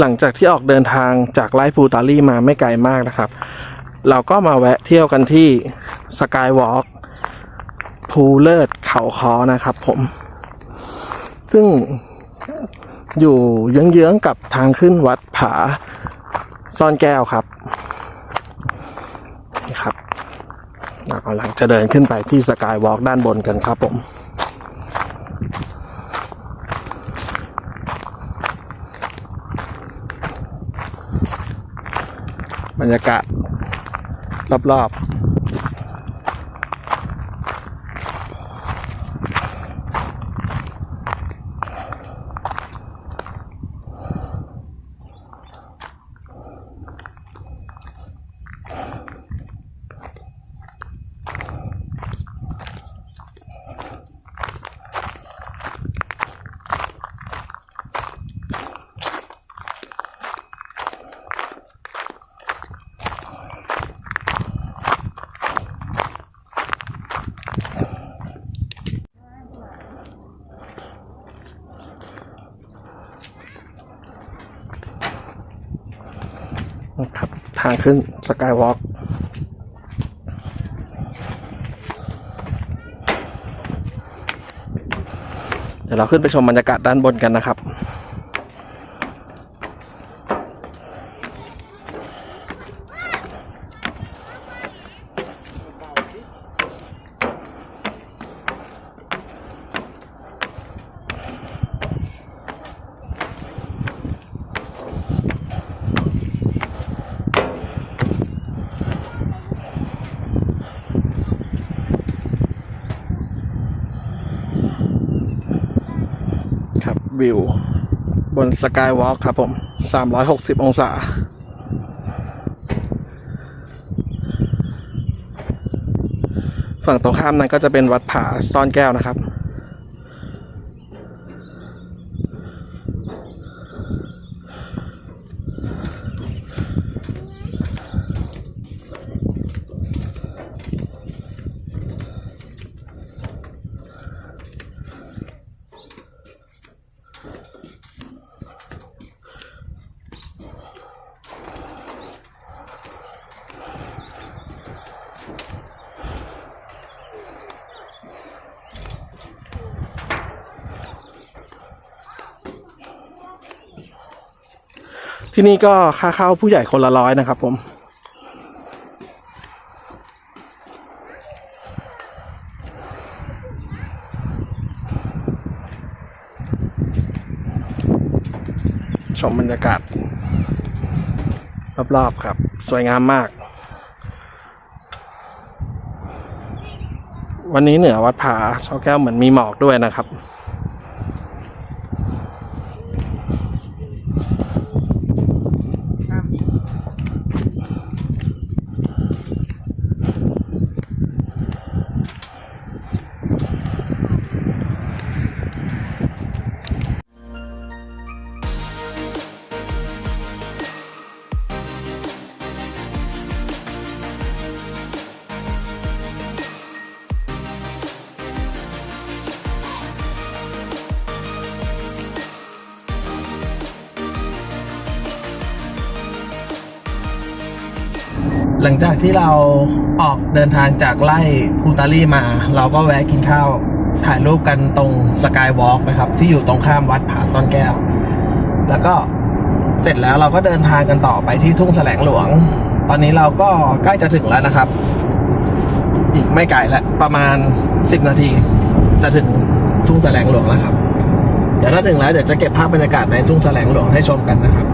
หลังจากที่ออกเดินทางจากไร่ภูตาลี่มาไม่ไกลมากนะครับ เราก็มาแวะเที่ยวกันที่สกายวอล์กภูเลิศเขาคอนะครับผม ซึ่งอยู่เยื้องๆกับทางขึ้นวัดผาซ่อนแก้วครับ นี่ครับเรากำลังจะเดินขึ้นไปที่สกายวอล์กด้านบนกันครับผม บรรยากาศรอบๆ นะครับ ทางขึ้นสกายวอล์กเดี๋ยวเราขึ้นไปชมบรรยากาศด้านบนกันนะครับครับ วิว บ นสกายวอล์กครับผม 360 องศา ฝั่งตรงข้ามนั้นก็จะเป็นวัดผาซ่อนแก้วนะครับ ที่นี่ก็ค่าเข้าผู้ใหญ่คนละร้อยนะครับ ผม ชมบรรยากาศ รอบๆครับ สวยงามมาก วันนี้เหนือวัดผาช่อแก้วเหมือนมีหมอกด้วยนะครับ หลังจากที่เราออกเดินทางจากไล่พูตาลี่มา เราก็แวะกินข้าวถ่ายรูปกันตรงสกายวอล์กนะครับ ที่อยู่ตรงข้ามวัดผาซ่อนแก้ว แล้วก็เสร็จแล้วเราก็เดินทางกันต่อไปที่ทุ่งแสลงหลวง ตอนนี้เราก็ใกล้จะถึงแล้วนะครับ อีกไม่ไกลแล้วประมาณ 10 นาที จะถึงทุ่งแสลงหลวงแล้วครับเดี๋ยวถ้าถึงแล้วเดี๋ยวจะเก็บภาพบรรยากาศในทุ่งแสลงหลวงให้ชมกันนะครับ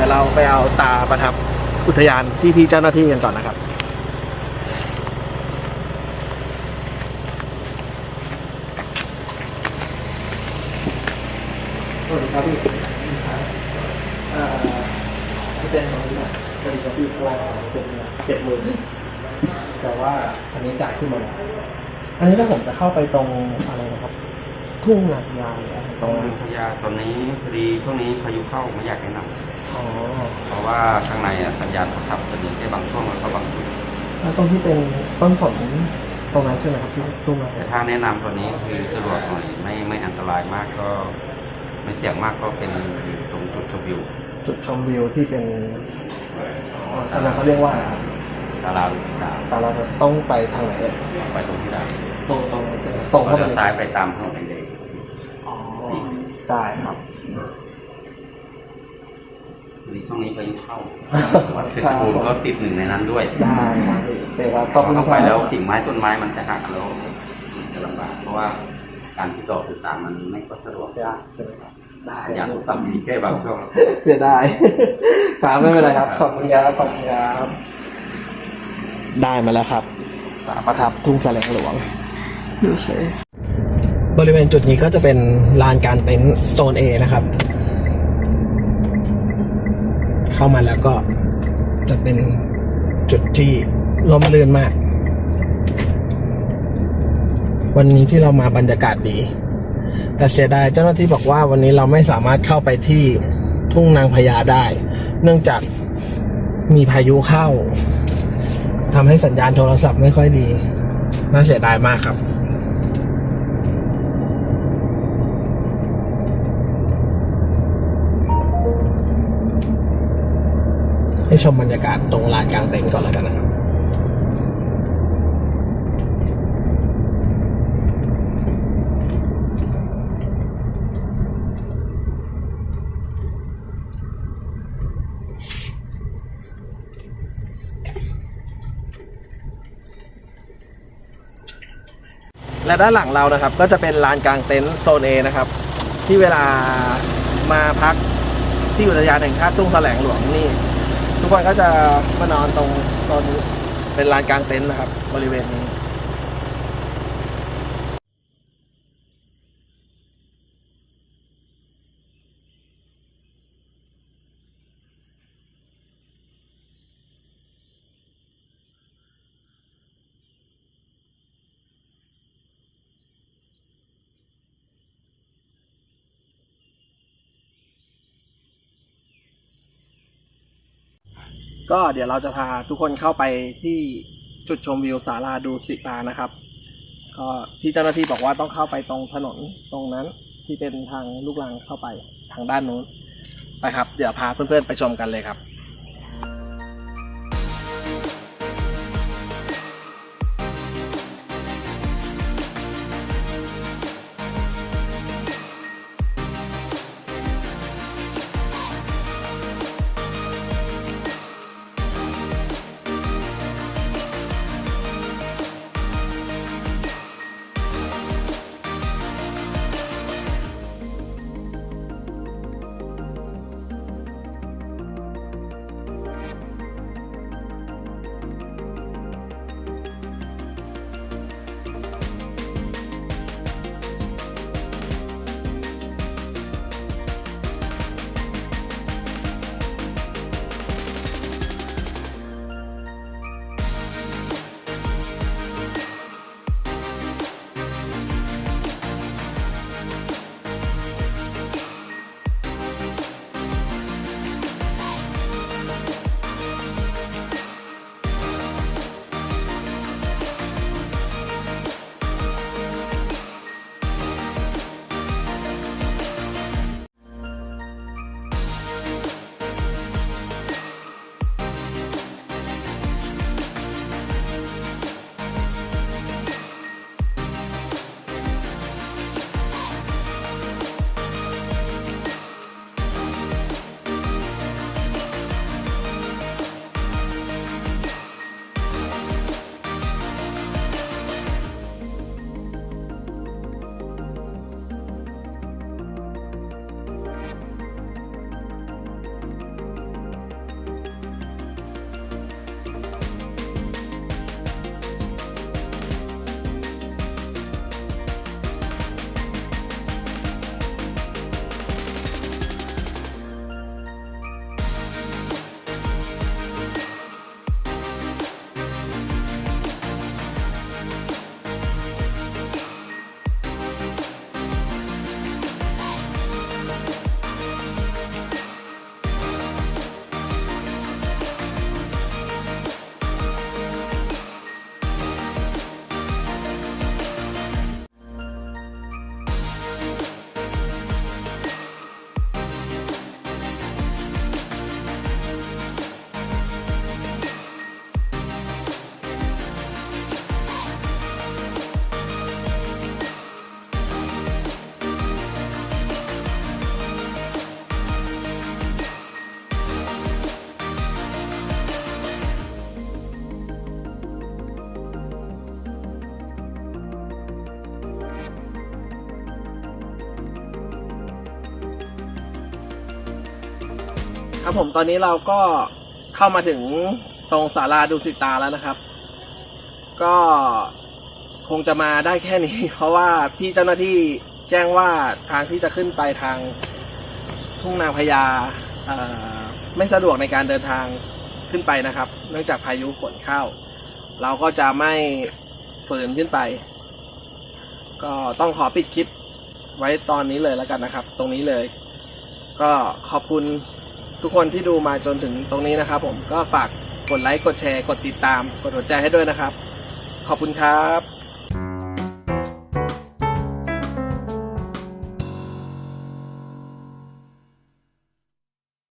ดี๋ยวเราไปเอาตาประทับอุทยานที่พี่เจ้าหน้าที่กันก่อนนะครับสวัสดีครับพี่เอ่อพี่เป็นคนนี้นะพอดีกับพี่เพราะว่าเจ็บเนี่ยเจ็บมือแต่ว่าอันนี้จ่ายขึ้นมาแล้วอันนี้ถ้าผมจะเข้าไปตรงอะไรนะครับ ทุ่งนาพญาหรืออะไรตตรรงงพยาตอนนี้พอดีช่วงนี้พายุเข้าไม่อยากแนะนอ๋อำ เพราะว่าข้างในอะสัญญาณโทรศัพท์จะมีแค่บางช่วงแล้วก็บางจุดแล้วตรงที่เป็นต้นสนตรงนั้นใช่ไหมครับที่ทุ่งนาแต่ถ้าแนะนำตอนนี้คือสะดวกหน่อยไม่ไม่อันตรายมากก็ ไม่เสี่ยงมากก็เป็นตรงจุดชมวิวจุดชมวิวที่เป็นอ๋ออันนั้นเขาเรียกว่าศาลาวิสิตาแต่เราต้องไปทางไหนเอ่ยไปตรงที่ได้ตรงตรงใช่ไหมตรงก็เข้าไปเลี้ยวเลยซ้ายไปตามถนนเลยอ๋อได้ครับ พอดี ช่วงนี้พายุเข้าวัดเพชรบูรณ์ก็ติดหนึ่งในนั้นด้วยได้ครับเดี๋ยวครับขอบคุณเข้าคไปรับแล้วกิ่งไม้ต้นไม้มันจะหักแล้วมันจะลำบากเพราะว่าการติดต่อสื่อสารมันไม่ค่อยสะดวกได้ใช่ไหมครับได้สัญญาณโทรศัพท์มีแค่บางช่วงเสียดายครับไม่เป็นไรครับขอบคุณครับขอบคุณครับได้มาแล้วครับฝาประทับทุ่งแสลงหลวงดูเฉยบริเวณจุดนี้ก็จะเป็นลานการเต็นท์โซน A นะครับ เข้ามาแล้วก็จะเป็นจุดที่ลมลื่นมาก วันนี้ที่เรามาบรรยากาศดี แต่เสียดายเจ้าหน้าที่บอกว่าวันนี้เราไม่สามารถเข้าไปที่ทุ่งนางพญาได้ เนื่องจากมีพายุเข้าทำให้สัญญาณโทรศัพท์ไม่ค่อยดี น่าเสียดายมากครับ ชมบรรยากาศตรงลานกลางเต็นท์ก่อนแล้วกันนะครับและด้านหลังเรานะครับก็จะเป็นลานกลางเต็นท์โซน A นะครับ ที่เวลามาพักที่อุทยานแห่งชาติทุ่งแสลงหลวงนี่ ทุกคนก็จะมานอนตรงตอนนี้เป็นลานกลางเต็นท์นะครับ บริเวณนี้ ก็เดี๋ยวเราจะพาทุกคนเข้าไปที่จุดชมวิวศาลาดูสิตานะครับก็ที่เจ้าหน้าที่บอกว่าต้องเข้าไปตรงถนนตรงนั้นที่เป็นทางลูกลังเข้าไปทางด้านนู้นไปครับ เดี๋ยวพาเพื่อนๆไปชมกันเลยครับ ครับผมตอนนี้เราก็เข้ามาถึงตรงศาลาดูสิตาแล้วนะครับ ก็คงจะมาได้แค่นี้ เพราะว่าพี่เจ้าหน้าที่แจ้งว่าทางที่จะขึ้นไปทางทุ่งนางพญาไม่สะดวกในการเดินทางขึ้นไปนะครับ เนื่องจากพายุฝนเข้า เราก็จะไม่ฝืนขึ้นไป ก็ต้องขอปิดคลิปไว้ตอนนี้เลยแล้วกันนะครับ ตรงนี้เลย ก็ขอบคุณ ทุกคนที่ดูมาจนถึงตรงนี้นะครับผมก็ฝากกดไลค์ กดแชร์ กดติดตาม กดหัวใจให้ด้วยนะครับ ขอบคุณครับ